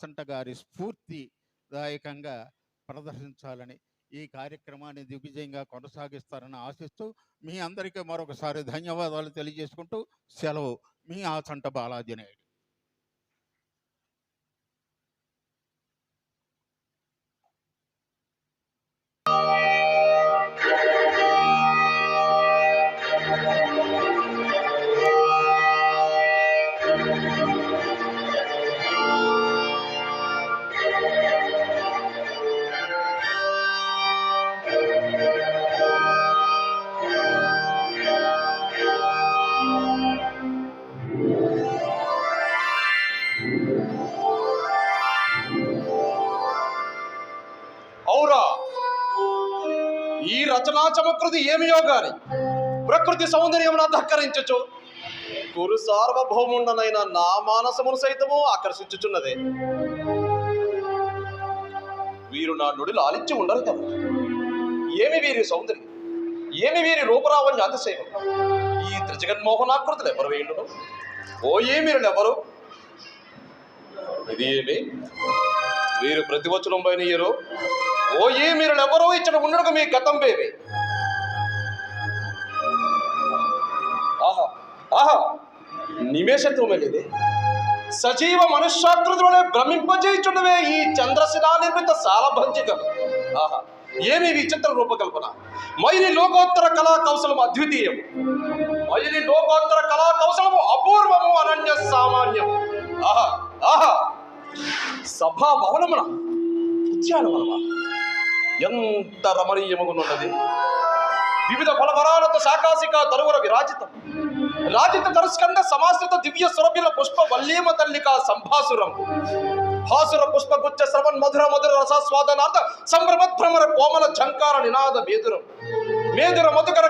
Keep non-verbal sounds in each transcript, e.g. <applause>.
ఆచంట గారి స్ఫూర్తిదాయకంగా ప్రదర్శించాలని ఈ కార్యక్రమాన్ని దిగ్విజయంగా కొనసాగిస్తారని ఆశిస్తూ మీ అందరికీ మరొకసారి ధన్యవాదాలు తెలియజేసుకుంటూ సెలవు మీ ఆచంట బాలాజీ నాయుడు. రచనా ఏమియో గాని ప్రకృతి సౌందర్యమున ధక్కరించచ్చు గురు సార్వభౌముండనైన నా మానసమును సైతము ఆకర్షించుచున్నదే. వీరు నా నుడిలో ఆలించి ఉండరు కదా ఏమి వీరి సౌందర్యం? ఏమి వీరి రూపరావణ్య అతిశయం ఈ త్రిజగన్మోహనాకృతులు ఎవరు వేయుండును? ఓ ఏ మీరు ఎవరు? ఇది ఏమి? వీరు ప్రతివచనం పైన ఓ ఏ మీరు ఎవరో ఇచ్చిన ఉండడం మీ గతం బేబీ ఆహా నిమేషత్వమే లేదే సజీవ మనుష్యాకృతిలోనే భ్రమింపజేయుచున్నవే ఈ చంద్రశిలా నిర్మిత సాలభంజికం ఆహా ఏమి విచిత్ర రూపకల్పన? మైలి లోకోత్తర కళా కౌశలము అద్వితీయం మైలి లోకోత్తర కళా కౌశలము అపూర్వము అనన్య సామాన్యం ఆహా ఆహా సభా భవనమున ఉద్యానవనమా? ఎంత రమణీయముగా ఉన్నది వివిధ ఫలవరాలతో శాకాశిక తరువుల విరాజితం. రాజిత తరుస్కంద సమాశ్రిత దివ్య సురభ్యుల పుష్ప వల్లీమ తల్లిక సంభాసురం. భాసుర పుష్పగుచ్చ శ్రవణ్ మధుర మధుర రసాస్వాదనార్థ సంభ్రమ భ్రమర కోమల ఝంకార నినాద మేదురం. మేదుర మధుకర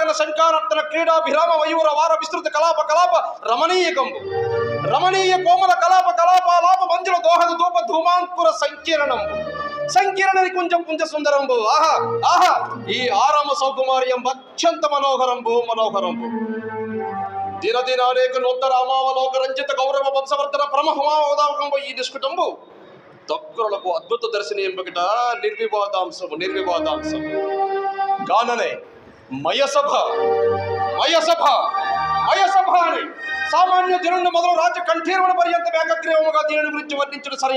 గణ శంకారర్తన క్రీడా విరామ మయూర వార విస్తృత కలాప కలాప రమణీయకంబు రమణీయ కోమల కలాప కలాపాలాప మంజుల దోహద ధూప ధూమాంకుర సంకీర్ణం సంకీర్ణది నికుంజం పుంజ సుందరంబు. ఆహా ఆహా. ఈ ఆరామ సౌకుమార్యం అత్యంత మనోహరంబు మనోహరంబు. దినదిన అనేక నూతన అమావలోక రంజిత గౌరవ వంశవర్ధన ప్రమహమావదావకంబు ఈ నిష్కుటంబు దగ్గరలకు అద్భుత దర్శనీయం ఎంపికట నిర్వివాదాంశము నిర్వివాదాంశము. కాననే మయసభ మయసభ మయసభ అని సామాన్య జనుండు మొదలు రాజ కంఠీరవణ పర్యంత ఏకగ్రీవముగా దీనిని గురించి వర్ణించడం సరి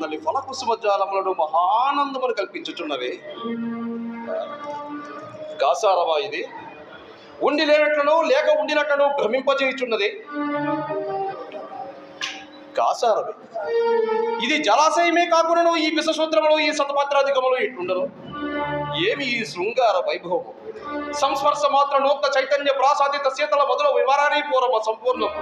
తల్లి ఇంతటి ఫలకుసుమ జాలములను మహానందమును కల్పించుచున్నవే. గాసారవా ఇది. ఉండి లేనట్లను లేక ఉండినట్లను భ్రమింపజేయుచున్నది. కాసారమే ఇది జలాశయమే కాకుండా ఈ విషసూత్రములు ఈ సతపాత్రాధికములు ఇట్లుండరు ఏమి ఈ శృంగార వైభవం సంస్పర్శ మాత్ర నూత్న చైతన్య ప్రాసాదిత శీతల మొదలు వివరారీ పూర్వ సంపూర్ణం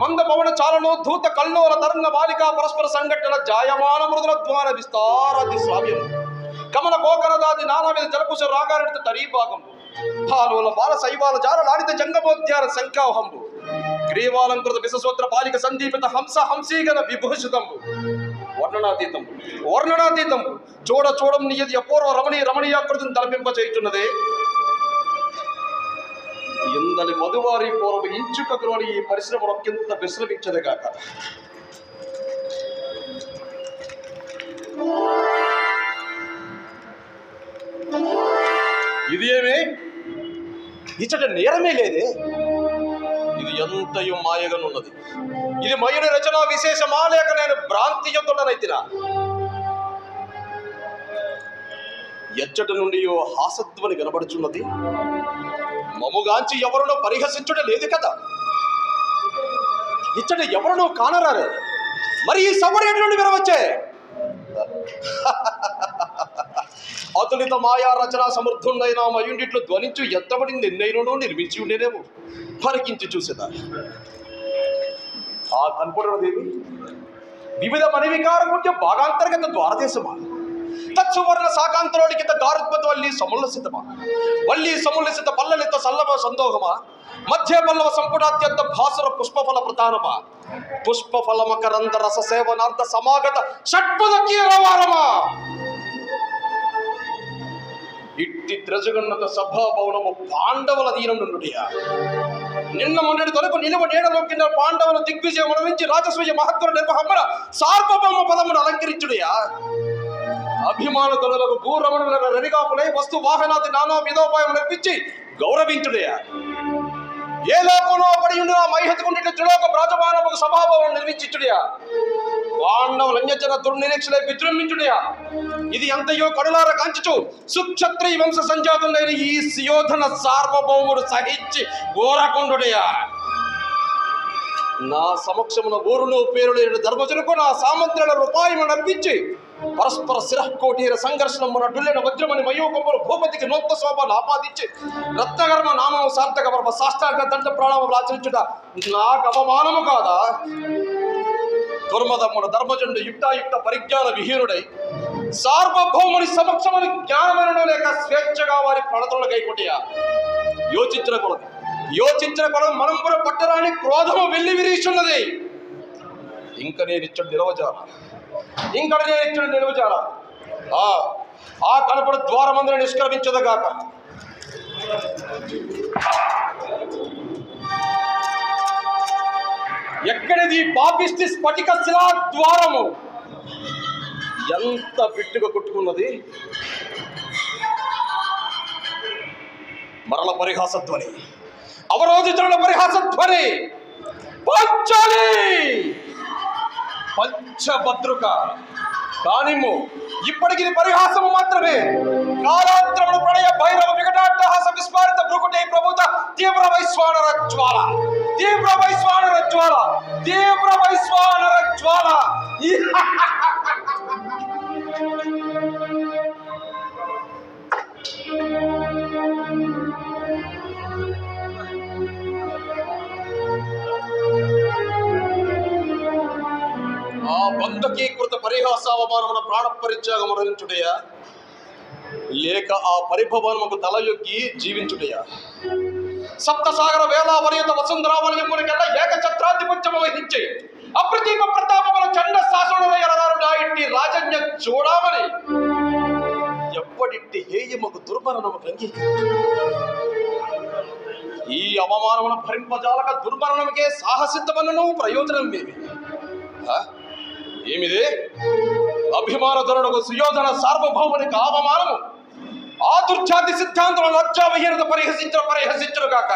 మంద పవన చాలను ధూత కల్లోల తరంగ బాలిక పరస్పర సంఘటన జాయమాన మృదుల ద్వార విస్తారాది శ్రావ్యం కమల కోకరదాది నానా మీద జలకుశ రాగారెడిత తరీభాగం హాలోల బాల శైవాల జాల లాడిత జంగమోద్యార శంఖాహంబు గ్రీవాలంకృత విశసూత్ర బాలిక సందీపిత హంస హంసీగన విభూషితంబు. వర్ణనాతీతం వర్ణనాతీతం చూడ చూడం నియది అపూర్వ రమణీయ రమణీయాకృతిని తలపింపచేయుచున్నదే ఇందలి మధువారి పూర్వం ఇంచుకలోని ఈ పరిశ్రమ ఒకంత విశ్రమించదు కాక ఇది ఏమే ఇచ్చట నేరమే లేదే. ఇది ఎంతయు మాయగనున్నది. ఇది మయుని రచన విశేషమా లేక నేను భ్రాంతి చెందుడనైతినా ఎచ్చట నుండి హాసత్వని కనబడుచున్నది మముగాంచి ఎవరునో పరిహసించుట లేదు కదా? ఇచ్చట ఎవరునో కానరారు. మరి ఈ సవరి నుండి విరవచ్చే? <laughs> అతులిత మాయా రచన సమర్థుండైన మయుండిట్లు ధ్వనించు ఎంతబడి నిన్నైనను నిర్మించి ఉండేనేమో? పరికించి చూసేదా ఆ కనపడదేవి వివిధ మణివికార బాగా భాగాంతర్గత ద్వారదేశమా? తత్సువర్ణ శాకాంతరోడికిత గారుత్పత వల్లి సముల్లసితమా వల్లి సముల్లసిత పల్లలిత సల్లభ సందోహమా మధ్య పల్లవ సంపుటాత్యంత భాసుర పుష్పఫల ప్రధానమా పుష్పఫల మకరంద రస సేవనార్థ సమాగత షట్పద కీరవారమా ఇట్టి త్రజగన్నత సభా భవనము పాండవుల దీనం నుండియా నిన్న మొన్నటి తొలకు నిలువ నీడలో కింద పాండవుల దిగ్విజయం నుంచి రాజసూయ మహత్వర నిర్వహణ సార్వభౌమ పదమును అలంకరించుడయా అభిమాన తొలలకు భూరమణులకు రెడిగాపులై వస్తు వాహనాది నానా విధోపాయం నడిపించి గౌరవించుడయా ఏ లోకంలో పడి ఉండిన మైహతుకుంటే త్రిలోక రాజమానవుకు సభాభవనం నిర్మించుడయా పాండవ లంజన దుర్నిరీక్షలై విజృంభించుడయా ఇది అంతయో కడులార కంచుచు సుక్షత్రి వంశ సంజాతులైన ఈ సుయోధన సార్వభౌముడు సహించి ఓరకుండుడయా నా సమక్షమున ఊరును పేరు లేని ధర్మజనుకు నా సామంత్రుల రూపాయము అర్పించి పరస్పర శిరకోటీర సంఘర్షణం మన డుల్లెన వజ్రమని మయూకంబులు భూపతికి నొంత శోభను ఆపాదించి రత్నకర్మ నామం సార్థక పరమ సాష్టాంగ దండ ప్రాణములు ఆచరించుట నాకు అవమానము కాదా? దుర్మదమ్ముడు ధర్మజండు యుక్తాయుక్త పరిజ్ఞాన విహీనుడై సార్వభౌముని సమక్షమని జ్ఞానమైన లేక స్వేచ్ఛగా వారి ప్రణతులు కైకొట్టియా యోచించిన కొలది. యోచించిన కొలం మనం కూడా పట్టరాని క్రోధము వెళ్ళి విరీచున్నది ఇంక నేను ఇచ్చడు నిలవజాల ఇంక నేను నిలువ నిలవజాల ఆ ఆ కనపడు ద్వారమందున నిష్క్రమించదగాక. ఎక్కడిది పాపిష్టి స్ఫటిక శిలా ద్వారము? ఎంత బిట్టుగా కొట్టుకున్నది? మరల పరిహాసధ్వని అవరోధితుల పరిహాసధ్వని పంచాలి! పంచభద్రుక. దానిము ఇప్పటికి పరిహాసము మాత్రమే. కాలాంతరమును ప్రణయ భైరవ వికటాట్టహాస విస్మారిత భృకుటే ప్రభుత తీవ్ర వైశ్వానర జ్వాల తీవ్ర వైశ్వానర జ్వాల తీవ్ర వైశ్వానర జ్వాల <laughs> పరిహాసావమానమున ప్రాణ పరిత్యాగమరించుటయా లేక ఆ పరిభవనముకు తలయొగ్గి జీవించుటయా? సప్తసాగర వేళ వలయత వసుంధరావలయమునికెల్ల ఏకఛత్రాధిపత్యము వహించి అప్రతీప ప్రతాపముల చండ శాసనుల ఎలదారు నా ఇంటి రాజన్య చూడమని ఎప్పటిట్టి హేయముకు దుర్మరణము అంగీకరించు ఈ అవమానమును భరింపజాలక దుర్మరణముకే సాహసిద్ధమన్నను ప్రయోజనం ఏమి ఆ? ఏమిది? అభిమానధరుడు సుయోధన సార్వభౌమునికి అవమానము. ఆదుర్జాతి సిద్ధాంతులను లజ్జావిహీనత పరిహసించిన పరిహసించును కాక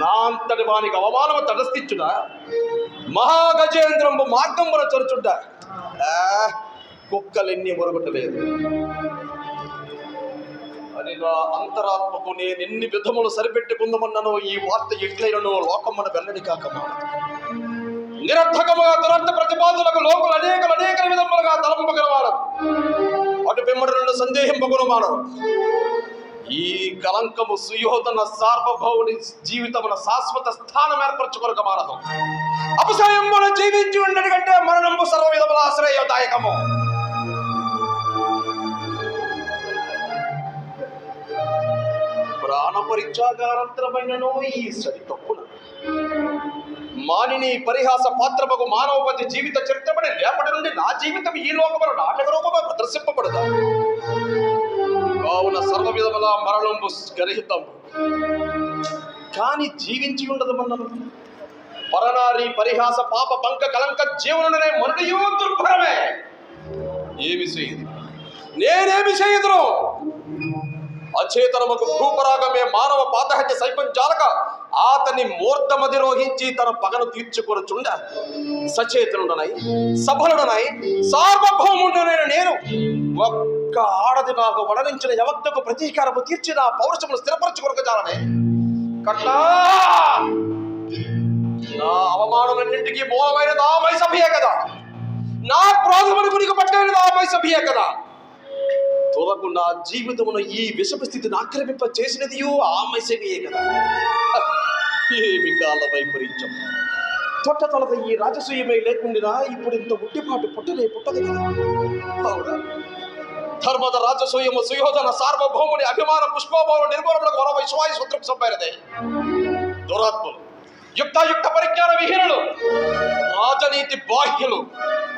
నా అంతటి వానికి అవమానము తటస్థించుడా మహాగజేంద్రంబు మార్గంబున చరుచుడ్డ ఆ, కుక్కలెన్ని మొరగొట్టలేదు అని నా అంతరాత్మకు నేను ఎన్ని విధములు సరిపెట్టుకుందామన్ననో ఈ వార్త ఎట్లయినను లోకమ్మన వెల్లడి కాకమా నిరర్థకముగా దురర్థ ప్రతిపాదులకు లోకులు అనేక అనేక విధములుగా తలంపగలవాడు అటు పిమ్మడి నుండి సందేహింపగును ఈ కలంకము సుయోధన సార్వభౌముని జీవితమున శాశ్వత స్థానం ఏర్పరచుకొనక మారదు. అపసయంబున జీవించి ఉండడి కంటే మరణంబు సర్వ విధముల ఆశ్రయదాయకము. ప్రాణ పరిత్యాగానంతరమైనను ఈ సరి తప్పున మానిని పరిహాస పాత్రమగు మానవపతి జీవిత చరిత్రమని రేపటి నుండి నా జీవితం ఈ లోకమున నాటక రూపమే ప్రదర్శింపబడదా? కావున సర్వ విధముల మరణంబు గరహితం. కాని జీవించి ఉండదమన్నను పరనారి పరిహాస పాప పంక కలంక జీవనుడనే మరుడియో దుర్భరమే. ఏమి చేయదు. నేనేమి చేయదును అచేతనముకు భూపరాగమే మానవ పాతహత్య సైపం జాలక అతని మూర్ధమధిరోహించి తన పగను తీర్చుకొనుచుండ. సచేతనుడనై సఫలుడనై సార్వభౌముడనైన నేను ఒక్క ఆడది నాకు వడనించిన యవక్తకు ప్రతీకారము తీర్చి నా పౌరుషమును స్థిరపరచుకొనక జాలనే. కట్లా నా అవమానమన్నింటికి మూలమైన ఆ మైసభ్యే కదా. నా క్రోధమును గురికి పట్టైన ఆ మైసభ్యే కదా తులకు జీవితమును ఈ విషమ స్థితిని ఆక్రమింప చేసినదియో ఆ మైసభ్యే కదా. ఏమి కాల వైపరీత్యం? తొట్ట తలత ఈ రాజసూయమే లేకుండా ఇప్పుడు ఇంత ఉట్టిపాటు పుట్టలే పుట్టదు కదా? అవునా. ధర్మద రాజసూయము సుయోధన సార్వభౌముని అభిమాన పుష్పభావం నిర్మూలనకు వరవై స్వాయి సూత్రం సంపారదే దురాత్మలు యుక్తాయుక్త పరిజ్ఞాన విహీనులు రాజనీతి బాహ్యులు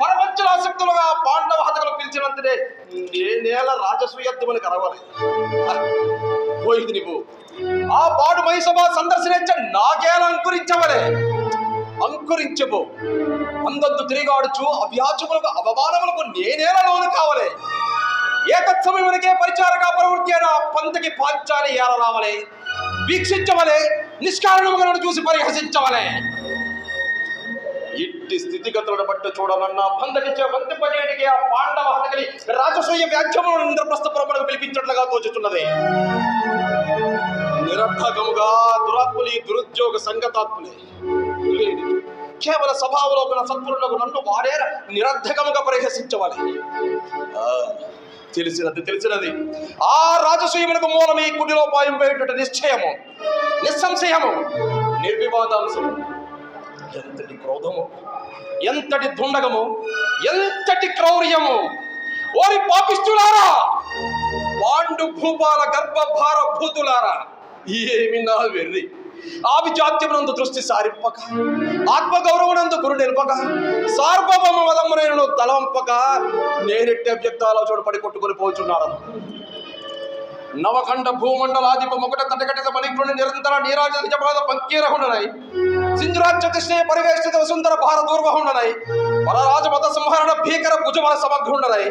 పరపంచరాశక్తులుగా పాండవ హతకులు పిలిచినంతనే నేనేల రాజసూయత్వమని కరవాలి పోయింది నువ్వు ఆ పాడు మహిసభ సందర్శించ నాకేలా అంకురించవలే. అంకురించబో. అందొద్దు తిరిగాడుచు అవ్యాచములకు అవమానములకు నేనేలా లోను కావలే. ఏకత్సమయమునకే పరిచారక ప్రవృత్తి అయిన పంతకి పాంచాలి ఏల రావలే. వీక్షించవలే. నిష్కారణముగా నన్ను చూసి పరిహసించవలే. ఇట్టి స్థితిగతులను బట్టి చూడనన్న బంధకిచ్చే వంతింపజేయడికి ఆ పాండవ హతకలి రాజసూయ వ్యాఖ్యములను ఇంద్రప్రస్థపురములకు పిలిపించట్లుగా తోచుతున్నది నిరర్థకముగా దురాత్ములి దురుద్యోగ సంగతాత్ములే లేదు. కేవల స్వభావలోకన సత్పురులకు నన్ను వారే నిరర్థకముగా పరిహసించవాలి. ఆ, తెలిసినది తెలిసినది. ఆ రాజసూయములకు మూలం ఈ కుటిలోపాయం పోయేటట్టు నిశ్చయము నిస్సంశయము నిర్వివాదాంశము. ఎంతటి క్రోధము ఎంతటి దుండగము ఎంతటి క్రౌర్యము. ఓరి పాపిష్టులారా పాండు భూపాల గర్భభార భూతులారా ఏమి నా వెర్రి? ఆభిజాత్యమునందు దృష్టి సారింపక ఆత్మగౌరవనందు గురు నిలపక సార్వభౌమ వదమ్మునైనను తలంపక నేనెట్టి చోటు చూడపడి కొట్టుకొని పోచున్నారు నవఖండ భూమండలాధిప మొకట కటకటిత మణిగ్రుని నిరంతర నీరాజ నిజపాద పంకీరహుండనై సింధురాజ్య కృష్ణ పరివేష్టిత వసుంధర భార దూర్వహుండనై పరరాజ మత సంహరణ భీకర భుజమల సమగ్రుండరై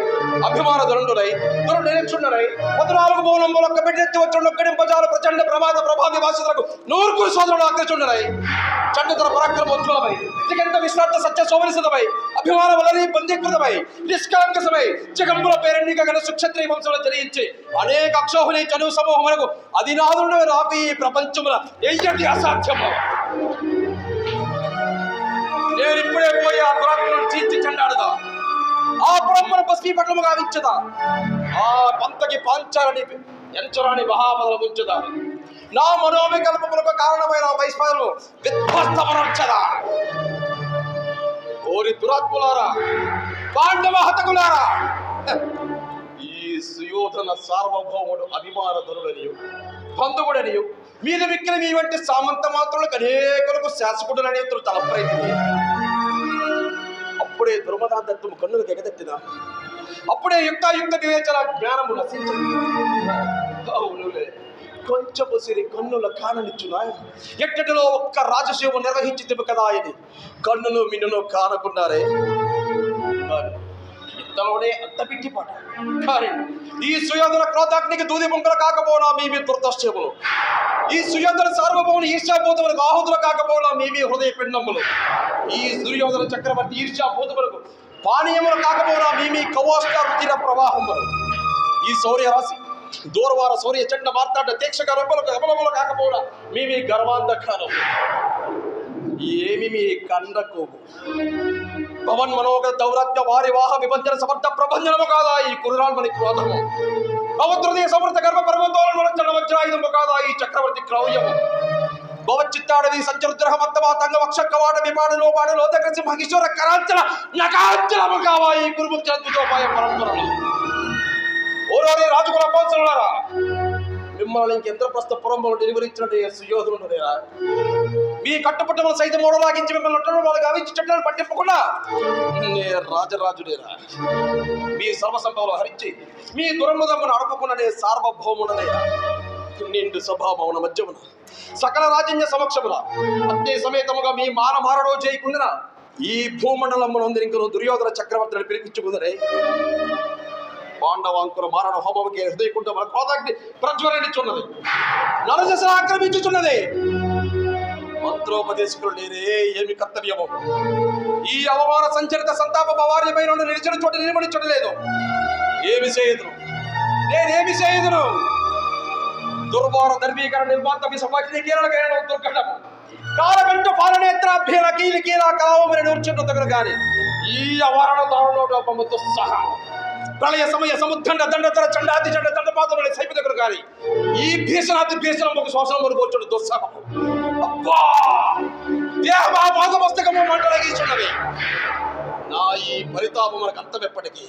అభిమాన దురుండునై దురు నిరీక్షుండనై పదునాలుగు మూలంబుల కబిడెత్తి వచ్చుండు ఒక్కడింపజాలు ప్రచండ ప్రమాద ప్రభావి వాసులకు నూర్కు సోదరుడు ఆకర్షుండనై చండుతర పరాక్రమోజ్వలమై దిగంత విశ్రాంత సత్య శోభనిసితమై అభిమాన వలని బంధీకృతమై నిష్కలంకసమై జగంబుల పేరెన్నిక గల సుక్షత్రియ వంశంలో జరిగించి అనేక అక్షోహుని చనువు సమూహములకు అధినాథుడు రాపి ప్రపంచముల ఎయ్యటి అసాధ్యము. నేను ఇప్పుడే పోయి ఆ దురాత్మను చీల్చి చెండాడుదా ఆ బ్రహ్మను భస్మీపట్లము గావించదా ఆ పంతకి పాంచాలని ఎంచరాని మహాబలం ఉంచదా? నా మనోవికల్పములకు కారణమైన వైస్మరణము విధ్వస్తమరచదా ఓరి దురాత్ములారా పాండవ హతకులారా ఈ సుయోధన సార్వభౌముడు అభిమాన ధనుడనియు బంధువుడనియు మీద విక్కిన మీ వంటి సామంత మాత్రులకు అనేకులకు శాసకుడుననే ఇతరు తలప్రైతి అప్పుడే దుర్మదాదత్తము కన్నులకు ఎగదట్టిన? అప్పుడే యుక్త యుక్త వివేచన జ్ఞానము నశించింది. అవునులే. కొంచెపు సిరి కన్నుల కాననిచ్చునా ఎక్కడిలో ఒక్క రాజసేవ నిర్వహించింది కదా ఇది కన్నును మిన్నును కానకున్నారే. ఇంతలోనే అంత పిట్టి పాట కానీ ఈ సుయోధన క్రోధాగ్నికి దూది ముంకలు కాకపోనా మీ దుర్దశములు ఈ సుయోధన సార్వభౌములు ఈర్షాభూతములకు ఆహుతులు కాకపోనా మీవి హృదయ పిండములు. ఈ దుర్యోధన చక్రవర్తి ఈర్షాభూతములకు పానీయములు కాకపోనా మీమి కవోష్ట రుచిర ప్రవాహములు. ఈ శౌర్య రాశి దూరవార శౌర్య చండ మార్తాట దీక్షక రొమ్మలకు అమలములు కాకపోనా మీవి గర్వాంధకారం. ఏమి మీ కండకు? భవన్ మనోగ దౌరత్య వారి వాహ విభంజన సమర్థ ప్రభంజనము కాదా? ఈ కురురాల్మని క్రోధము. భవద్హృదయ సమృద్ధ గర్భ పర్వతోళన వజ్రాయుధము కాదా ఈ చక్రవర్తి క్రౌర్యము భవచిత్తాడవి సంచరుద్రహ మత్తమా తంగ వక్ష కవాడ విపాడు లోపాడు లోతక సింహకిశోర కరాంచన నకాంచనము కావా ఈ కురుముఖ అద్భుతోపాయ పరంపరలు. ఓరోరే రాజుకుల పోల్సలారా మిమ్మల్ని ఇంకెంద్రప్రస్థ పురంలో డెలివరీ ఇచ్చినట్టు సుయోధనుడు లేరా మీ కట్టుపుట్టములు సైతం ఓడలాగించి మిమ్మల్ని నట్టడం వాళ్ళు గావించి చెట్లను పట్టింపకుండా నే రాజరాజుడేరా. మీ సర్వసంభవంలో హరించి మీ దురమ్మదమ్మను అడపకుండానే సార్వభౌముడనేరా నిండు సభాభవన మధ్యమున సకల రాజన్య సమక్షమున అత్తే సమేతముగా మీ మానమారడో చేయకుండా ఈ భూమండలమునందు ఇంకను దుర్యోధన చక్రవర్తిని పిలిపించుకుందరే పాండవాంకుర మారణ హోమముకి హృదయకుంట మన క్రోధాగ్ని ప్రజ్వలనిచున్నది నరదశ ఆక్రమించుచున్నది. మంత్రోపదేశకులు నేనే ఏమి కర్తవ్యము? ఈ అవమాన సంచరిత సంతాప భవార్యమైన నుండి నిలిచిన చోట నిలబడించడలేదు ఏమి చేయదు నేనేమి చేయదును? దుర్వార ధర్మీకరణ నిర్మాత విషమగ్ని కీలకైన దుర్ఘటము. కాలకంట పాలనేత్రాభ్యల కీలి కీల కలావమని నూర్చున్న దగ్గర కానీ ఈ అవరణ దారుణోపముతో సహా. ప్రళయ సమయ సముద్రండ దండతర చండాతి చండ దండపాతముల సైపు దగ్గర కానీ ఈ భీషణాతి భీషణం ఒక శ్వాసం వరకు కూర్చోడు దుస్సహము. అబ్బా! దేహమా పాదమస్తకము మంటలగీచున్నవి నా ఈ భరితాపములకు అర్థం ఎప్పటికీ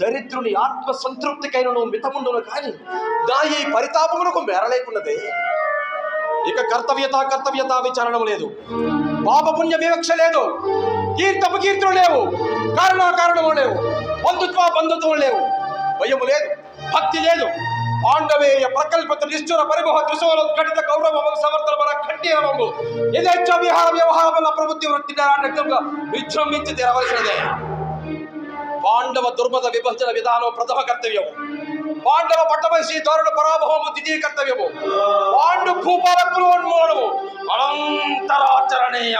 దరిద్రుని ఆత్మ సంతృప్తికైనను మితముండును కానీ నా ఈ పరితాపమునకు మేరలేకున్నది. ఇక కర్తవ్యత కర్తవ్యత విచారణము లేదు. పాపపుణ్య వివక్ష లేదు. కీర్తపు కీర్తులు లేవు. కారణ కారణము లేవు. బంధుత్వ బంధుత్వం లేవు. భయము లేదు. భక్తి లేదు. ಆಂಡವೇಯ ಪ್ರಕಲ್ಪಿತ ನಿಶ್ಚುರ ಪರಿಮೋಹ ತ್ರಿಸೋಲೋತ್ಕಟಿತ ಕೌರವ ವಂಶವರ್ಧನ ಬರ ಖಂಡಿಯ ಬಂಬು ಯಥೇಚ್ಛ ವಿಹಾರ ವ್ಯವಹಾರ ಬಲ ಪ್ರವೃತ್ತಿ ವೃತ್ತಿ ನಾರಾಯಣ ವಿಜೃಂಭಿಸಿ ನೆರವೇರಿಸಲಿದೆ ಪಾಂಡವ ದುರ್ಮದ ವಿಭಜನ ವಿಧಾನವು ಪ್ರಥಮ ಕರ್ತವ್ಯವು ಪಾಂಡವ ಪಟ್ಟವಹಿಸಿ ದಾರುಣ ಪರಾಭವವು ದ್ವಿತೀಯ ಕರ್ತವ್ಯವು ಪಾಂಡು ಭೂಪಾಲಕುಲೋನ್ಮೂಲನವು ಅನಂತರಾಚರಣೀಯ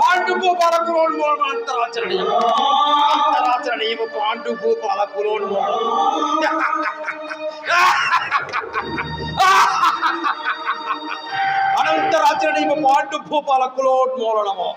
ಪಾಂಡು ಭೂಪಾಲಕುಲೋನ್ಮೂಲನ ಅಂತರಾಚರಣೀಯ ಅಂತರಾಚರಣೀಯ ಪಾಂಡು ಭೂಪಾಲಕುಲೋನ್ಮೂಲ అనంతరాచరణీయము పాండు భూపాలకులోన్మూలనము